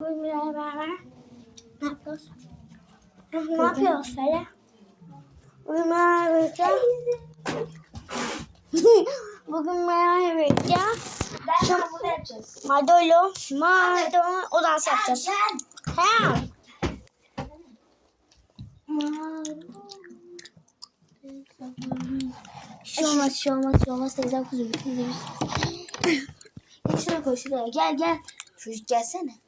Bir beraber ne yapıyoruz? Ne yapıyoruz söyle? Birlikte Bugün beraber birlikte Ben sana bunu yapacağız. Madolo, Madolo o dans yapacağız. He. Şey olmaz, şey olmaz, şey olmaz. Teyzem kuzu bütün koy şuraya. Gel gel. Çocuk gelsene.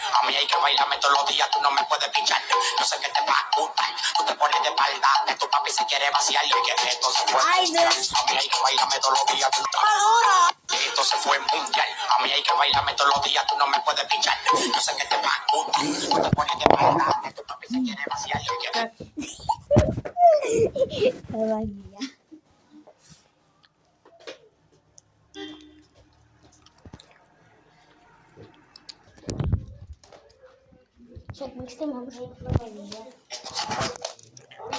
A mí hay que bailarme todos los días, tú no me puedes pichar. Yo sé que te va a gustar. Tú te pones de espalda, que tu papi se quiere vaciar. Y que esto se fue mundial. A mí hay que bailarme todos los días, tú Esto se fue mundial. A mí hay que bailarme todos los días, tú no me puedes pichar. Yo sé que te va a gustar. Tú te pones de espalda, que tu papi se quiere vaciar. Y que Çekmek istemiyorum.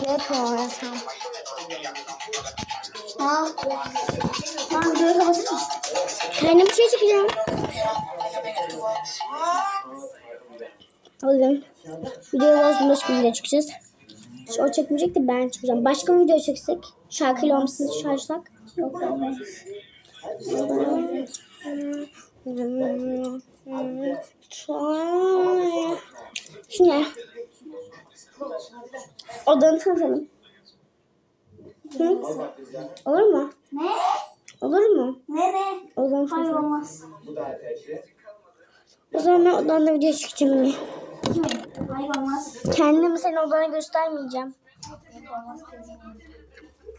Yapma orasını. Ha. Ha, videoyu kapatır mısın? Ben de bir şey çekeceğim. Bugün videoyu bozdum başka bir çıkacağız. O çekmeyecek de ben çıkacağım. Başka bir video çeksek şarkıyla olmasını şarjsak. Yok olmaz. Şimdi odanı tanıtalım. Hı? Olur mu? Ne? Olur mu? Ne ne? Odanı Hayır tanıtalım. olmaz. O zaman ben odanda video çekeceğim yine. Hayır olmaz. Kendimi senin odana göstermeyeceğim. Olmaz teyze.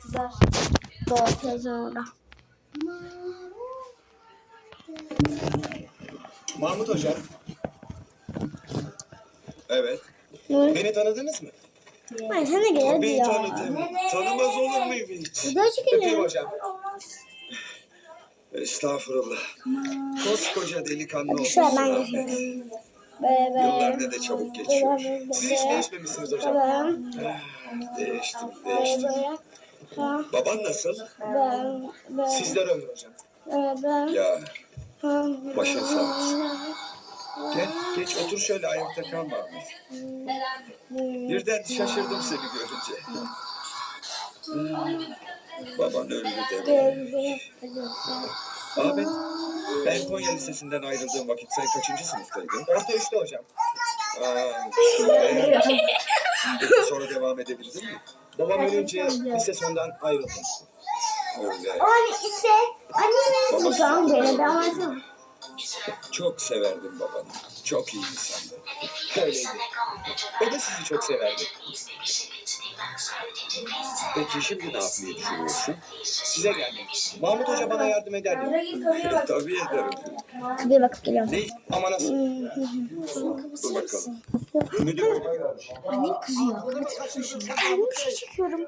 Kızlar. Doğru televizyon orada. Mahmut Hocam. Evet. Ne? Beni tanıdınız mı? Ay sen de gel hadi Tabii ya. tanıdım. Tanımaz olur muyum hiç? Video Öpeyim çekelim. hocam. Estağfurullah. Koskoca delikanlı olmuşsun. Şöyle ben Ahmet. Yıllar ne de çabuk geçiyor. Siz hiç değişmemişsiniz hocam. Ben, Değiştim, böyle değiştim. böyle. Ha, Baban nasıl? ben, ben, Sizler ömür hocam. ben. Ya başın sağ olsun. Gel, geç otur şöyle ayakta kalma. Birden şaşırdım seni görünce. Hmm, Baban öldü böyle. Ahmet, ben Konya Lisesi'nden ayrıldığım vakit sen kaçıncı sınıftaydın? Orta üçte hocam. Aa, peki sonra devam edebildin mi? Babam ölünce lise sondan ayrıldım. Öyle. Anne ise annemin Babası kucağım böyle ben. Çok severdim babanı. Çok iyi insandı. Öyleydi. O da sizi çok severdi. Peki şimdi ne yapmayı düşünüyorsun? Size geldim. Mahmut Hoca bana yardım eder mi? Tabii ederim. Kapıya bakıp geliyorum. Ne? Ama nasıl? Dur bakalım. Müdür Annem kızıyor. Ben bir şey çekiyorum.